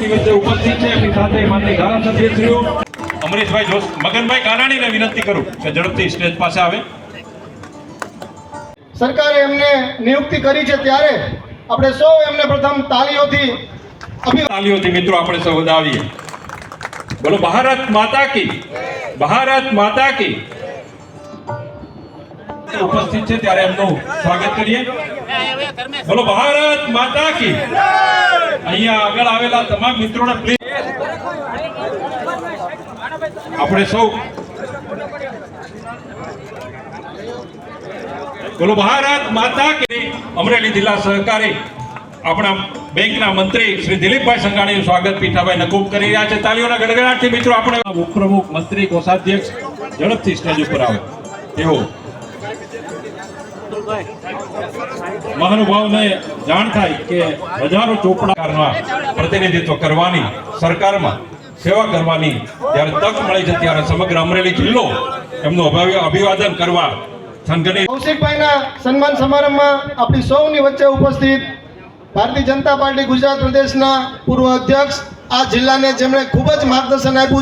ની વચ્ચે ઉપસ્થિત છે. એમની સાથે માનની ધારાસભ્યશ્રીઓ અમરીશભાઈ જોશ મગનભાઈ કાનાણીને વિનંતી કરું કે ઝડપથી સ્ટેજ પાસે આવે. સરકારે એમને નિયુક્તિ કરી છે ત્યારે આપણે સૌ એમને પ્રથમ તાલીઓથી તાલીઓથી મિત્રો આપણે સૌ વધાવીએ. બોલો ભારત માતા કી ભારત માતા કી. ઉપસ્થિત છે ત્યારે એમનું સ્વાગત કરીએ. બોલો ભારત માતા કી. અહીંયા આગળ આવેલા તમામ મિત્રોને આપણે સૌ બોલો ભારત માતા કે અમરેલી જિલ્લા સહકારી આપણા બેંકના મંત્રી શ્રી દિલીપભાઈ સંઘાણીનું સ્વાગત પીઠાભાઈ નકુબ કરી રહ્યા છે. તાલીઓના ગડગડાટથી મિત્રો, આપણે ઉપપ્રમુખ મંત્રી કોષાધ્યક્ષ ઝડપથી સ્ટેજ ઉપર આવે. તેઓ મહાનુભાવને જાણ થાય કે હજારો ચોપડાના પ્રતિનિધિત્વ કરવાની સરકારમાં સેવા કરવાની જ્યારે તક મળે છે ત્યારે સમગ્ર અમરેલી જિલ્લો એમનું અભિ- અભિવાદન કરવા કૌશિકભાઈના સન્માન સમારંભમાં આપણી સૌની વચ્ચે ઉપસ્થિત ભારતીય જનતા પાર્ટી ગુજરાત પ્રદેશના પૂર્વ અધ્યક્ષ આ જિલ્લાને જેમણે ખૂબ જ માર્ગદર્શન આપ્યું